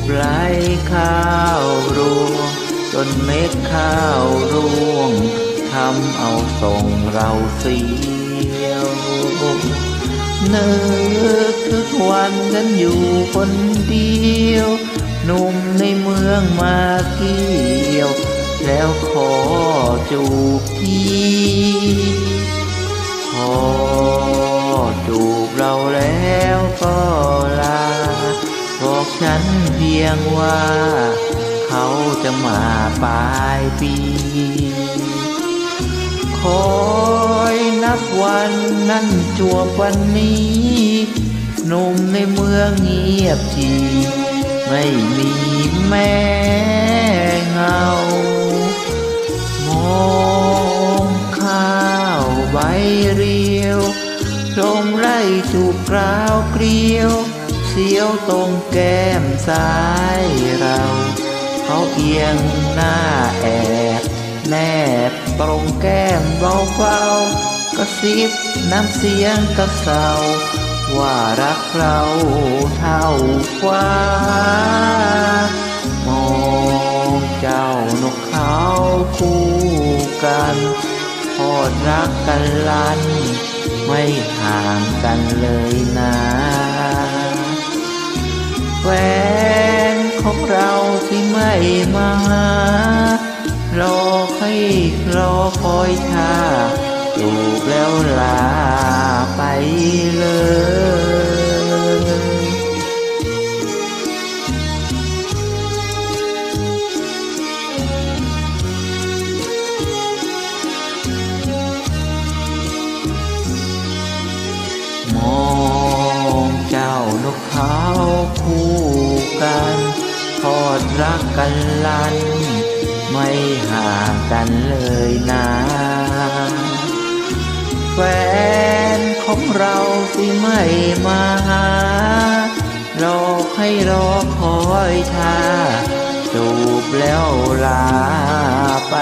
ลมจูบลูกไหลข้าวรวงจนเม็ดข้าวร่วงทำเอาส่งเราเสียวนึกถึงวันนั้นอยู่คนเดียวหนุ่มในเมืองมาเที่ยว แล้วขอจูบทีพอจูบเราแล้วก็ ฉันเพียงว่า เขาจะมาปลายปี คอยนับวันนั้นจวบวันนี้หนุ่มในเมืองเงียบทีไม่มีแม่เงามองข้าวใบเรียวลมไล่จูบกราวเกลียว เสียวตรงแก้มซ้ายเรา เขาเอียงหน้าแอบแนบตรงแก้มเบาๆกระซิบน้ำเสียงกระเซาว่ารักเราเท่าฟ้ามองเจ้านกเขาคู่กันพอดรักกันลัน ไม่ห่างกันเลยนะ แฟนของเราที่ไม่มา รอให้รอคอยท่าจูบแล้วลาไปเลยมองเจ้านกขาคู่ รักกันลัน ไม่ห่างกันเลยนะแฟนของเราที่ไม่มาหารอให้รอคอยท่าจูบแล้วลาไป